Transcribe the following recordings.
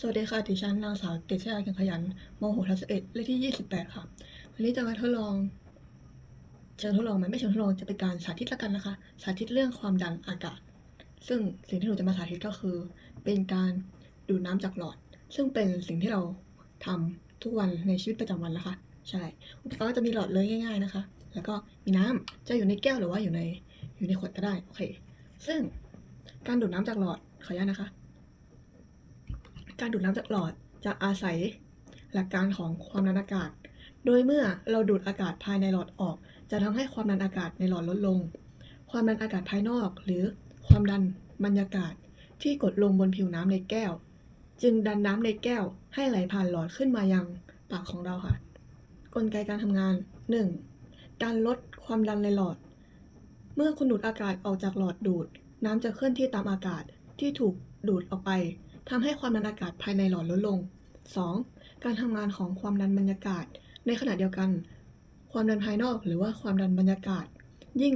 สวัสดีค่ะ ดิฉันนางสาวเกษชาเขียนขยันม .6 ทัศเอ็ดเลขที่ 28 ค่ะ วันนี้จะมาทดลอง เชิงทดลองไหมไม่เชิงทดลอง จะเป็นการสาธิตละกันนะคะ สาธิตเรื่องความดันอากาศ ซึ่งสิ่งที่หนูจะมาสาธิตก็คือ เป็นการดูดน้ำจากหลอด ซึ่งเป็นสิ่งที่เราทำทุกวันในชีวิตประจำวันนะคะ ใช่ อุปกรณ์ก็จะมีหลอดเลยง่าย ๆนะคะ แล้วก็มีน้ำจะอยู่ในแก้วหรือว่าอยู่ในอยู่ในขวดก็ได้ โอเค ซึ่งการดูดน้ำจากหลอด ขออนุญาตนะคะ การดูดน้ำจากหลอดจะอาศัยหลักการของความดันอากาศ โดยเมื่อเราดูดอากาศภายในหลอดออก จะทำให้ความดันอากาศในหลอดลดลง ความดันอากาศภายนอก หรือความดันบรรยากาศที่กดลงบนผิวน้ำในแก้ว จึงดันน้ำในแก้วให้ไหลผ่านหลอดขึ้นมายังปากของเราค่ะ กลไกการทำงาน 1. การลดความดันในหลอด เมื่อคุณดูดอากาศออกจากหลอดดูด น้ำจะเคลื่อนที่ตามอากาศที่ถูกดูดออกไป ทำให้ความดันอากาศภายในหลอดลดลง 2. การทำงานของความดันบรรยากาศ ในขณะเดียวกัน ความดันภายนอกหรือว่าความดันบรรยากาศ ยิ่ง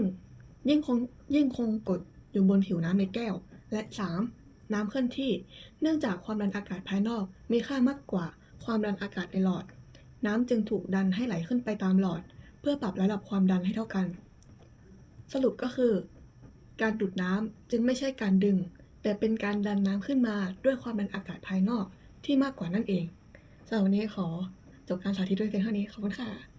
ยิ่งคงยิ่งคงกดอยู่บนผิวน้ำในแก้ว และ 3. น้ำเคลื่อนที่ เนื่องจากความดันอากาศภายนอกมีค่ามากกว่าความดันอากาศในหลอด น้ำจึงถูกดันให้ไหลขึ้นไปตามหลอด เพื่อปรับระดับความดันให้เท่ากัน สรุปก็คือ การดูดน้ำจึงไม่ใช่การดึง แต่เป็นการดันน้ำขึ้นมาด้วยความดันอากาศภายนอกที่มากกว่านั่นเองสำหรับวันนี้ขอจบการสาธิตด้วยเพียงเท่านี้ขอบคุณค่ะ